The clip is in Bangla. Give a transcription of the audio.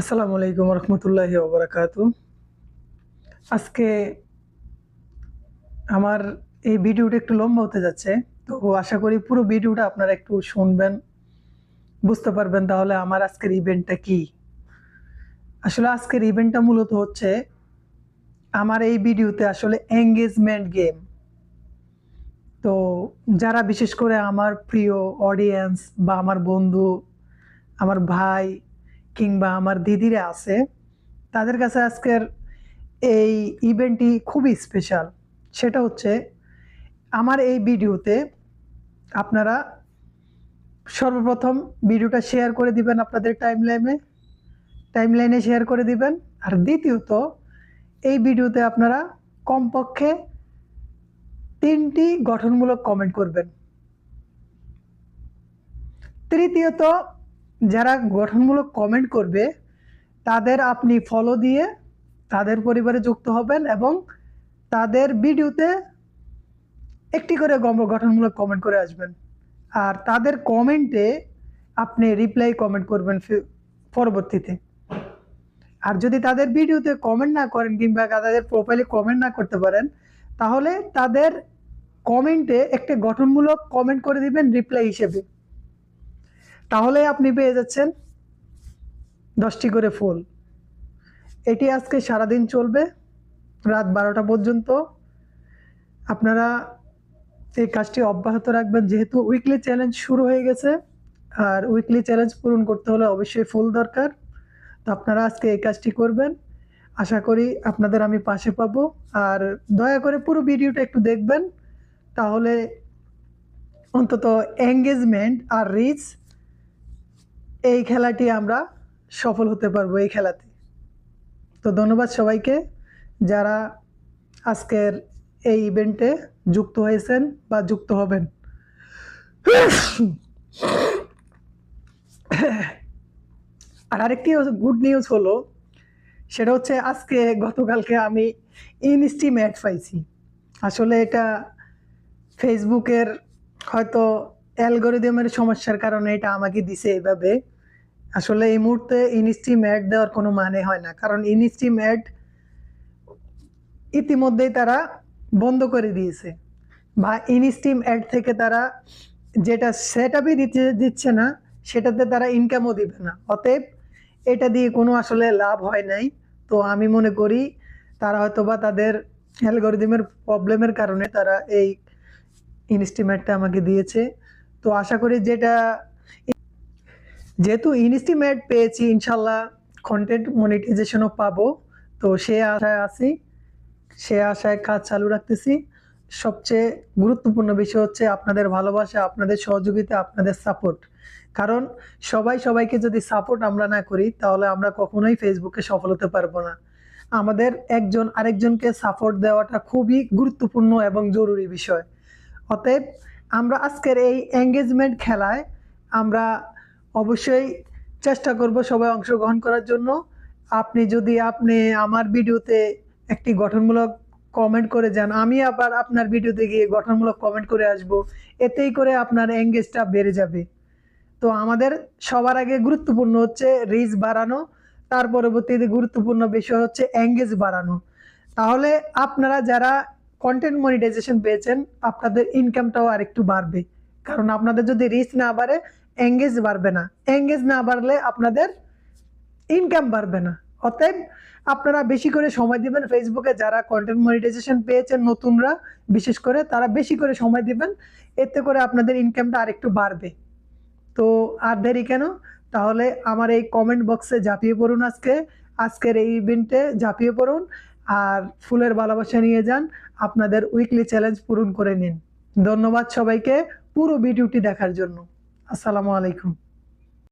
আসসালামু আলাইকুম রহমতুল্লাহ ওবরাকাতু আজকে আমার এই ভিডিওটা একটু লম্বা হতে যাচ্ছে, তো আশা করি পুরো ভিডিওটা আপনারা একটু শুনবেন, বুঝতে পারবেন তাহলে আমার আজকের ইভেন্টটা কি। আসলে আজকের ইভেন্টটা মূলত হচ্ছে আমার এই ভিডিওতে আসলে এঙ্গেজমেন্ট গেম তো যারা বিশেষ করে আমার প্রিয় অডিয়েন্স বা আমার বন্ধু, আমার ভাই কিংবা আমার দিদিরা আছে, তাদের কাছে আজকের এই ইভেন্টটি খুবই স্পেশাল সেটা হচ্ছে, আমার এই ভিডিওতে আপনারা সর্বপ্রথম ভিডিওটা শেয়ার করে দিবেন আপনাদের টাইম লাইনে টাইম লাইনে শেয়ার করে দিবেন। আর দ্বিতীয়ত, এই ভিডিওতে আপনারা কমপক্ষে তিনটি গঠনমূলক কমেন্ট করবেন। তৃতীয়ত যারা গঠনমূলক কমেন্ট করবে, তাদের আপনি ফলো দিয়ে তাদের পরিবারে যুক্ত হবেন এবং তাদের ভিডিওতে একটি করে গঠনমূলক কমেন্ট করে আসবেন। আর তাদের কমেন্টে আপনি রিপ্লাই কমেন্ট করবেন পরবর্তীতে। আর যদি তাদের ভিডিওতে কমেন্ট না করেন কিংবা তাদের প্রোফাইলে কমেন্ট না করতে পারেন, তাহলে তাদের কমেন্টে একটা গঠনমূলক কমেন্ট করে দিবেন রিপ্লাই হিসেবে। তাহলে আপনি পেয়ে যাচ্ছেন দশটি করে ফুল। এটি আজকে সারাদিন চলবে, রাত বারোটা পর্যন্ত। আপনারা এই কাজটি অব্যাহত রাখবেন, যেহেতু উইকলি চ্যালেঞ্জ শুরু হয়ে গেছে। আর উইকলি চ্যালেঞ্জ পূরণ করতে হলে অবশ্যই ফুল দরকার। তো আপনারা আজকে এই কাজটি করবেন। আশা করি আপনাদের আমি পাশে পাবো। আর দয়া করে পুরো ভিডিওটা একটু দেখবেন, তাহলে অন্তত এঙ্গেজমেন্ট আর রিচ এই খেলাটি আমরা সফল হতে পারব এই খেলাতে। তো ধন্যবাদ সবাইকে যারা আজকের এই ইভেন্টে যুক্ত হয়েছেন বা যুক্ত হবেন। আর আরেকটি গুড নিউজ হলো, সেটা হচ্ছে আজকে, গতকালকে আমি ইনস্টিম অ্যাড পাইছি। আসলে এটা ফেসবুকের হয়তো অ্যালগোরিদমের সমস্যার কারণে এটা আমাকে দিছে এইভাবে আসলে এই মুহূর্তে ইনস্টিম অ্যাড দেওয়ার কোনো মানে হয় না। কারণ ইনস্টিম অ্যাড ইতিমধ্যেই তারা বন্ধ করে দিয়েছে। বা ইনস্টিম অ্যাড থেকে তারা যেটা সেট আপই দিচ্ছে না, সেটাতে তারা ইনকামও দিবে না। অতএব এটা দিয়ে কোনো আসলে লাভ হয় নাই। তো আমি মনে করি তারা হয়তো বা তাদের অ্যালগোরিদমের প্রবলেমের কারণে তারা এই ইনস্টিমেটটা আমাকে দিয়েছে। তো আশা করি যেটা যেহেতু ইনস্টিমেট পেয়েছি, ইনশাল্লাহ কন্টেন্ট মনিটাইজেশনও পাবো। তো সে আশায় আছি সে আশায় কাজ চালু রাখতেছি। সবচেয়ে গুরুত্বপূর্ণ বিষয় হচ্ছে আপনাদের ভালোবাসা, আপনাদের সহযোগিতা, আপনাদের সাপোর্ট কারণ সবাই সবাইকে যদি সাপোর্ট আমরা না করি, তাহলে আমরা কখনোই ফেসবুকে সফল হতে পারব না। আমাদের একজন আরেকজনকে সাপোর্ট দেওয়াটা খুবই গুরুত্বপূর্ণ এবং জরুরি বিষয়। অতএব আমরা আজকের এই এঙ্গেজমেন্ট খেলায় আমরা অবশ্যই চেষ্টা করব সবাই অংশগ্রহণ করার জন্য। আপনি যদি আপনি আমার ভিডিওতে একটি গঠনমূলক কমেন্ট করে যান, আমি আবার আপনার ভিডিওতে গিয়ে গঠনমূলক কমেন্ট করে আসব। এতেই করে আপনার এঙ্গেজটা বেড়ে যাবে। তো আমাদের সবার আগে গুরুত্বপূর্ণ হচ্ছে রিচ বাড়ানো, তার পরবর্তীতে গুরুত্বপূর্ণ বিষয় হচ্ছে এঙ্গেজ বাড়ানো। তাহলে আপনারা যারা কন্টেন্ট মনিটাইজেশন পেয়েছেন, আপনাদের ইনকামটাও আরেকটু বাড়বে। কারণ আপনাদের যদি রিচ না বাড়ে এঙ্গেজ বাড়বে না। এঙ্গেজ না বাড়লে আপনাদের ইনকাম বাড়বে না। অতএব আপনারা বেশি করে সময় দিবেন ফেসবুকে যারা কন্টেন্ট মনিটাইজেশন পেয়েছেন নতুনরা, বিশেষ করে তারা বেশি করে সময় দিবেন, এতে করে আপনাদের ইনকামটা আরেকটু বাড়বে। তো আর দেরি কেন? তাহলে আমার এই কমেন্ট বক্সে ঝাঁপিয়ে পড়ুন আজকে। আজকের এই ইভেন্টে ঝাঁপিয়ে পড়ুন আর ফুলের ভালোবাসা নিয়ে যান। আপনাদের উইকলি চ্যালেঞ্জ পূরণ করে নিন। ধন্যবাদ সবাইকে পুরো ভিডিওটি দেখার জন্য। আসসালামু আলাইকুম।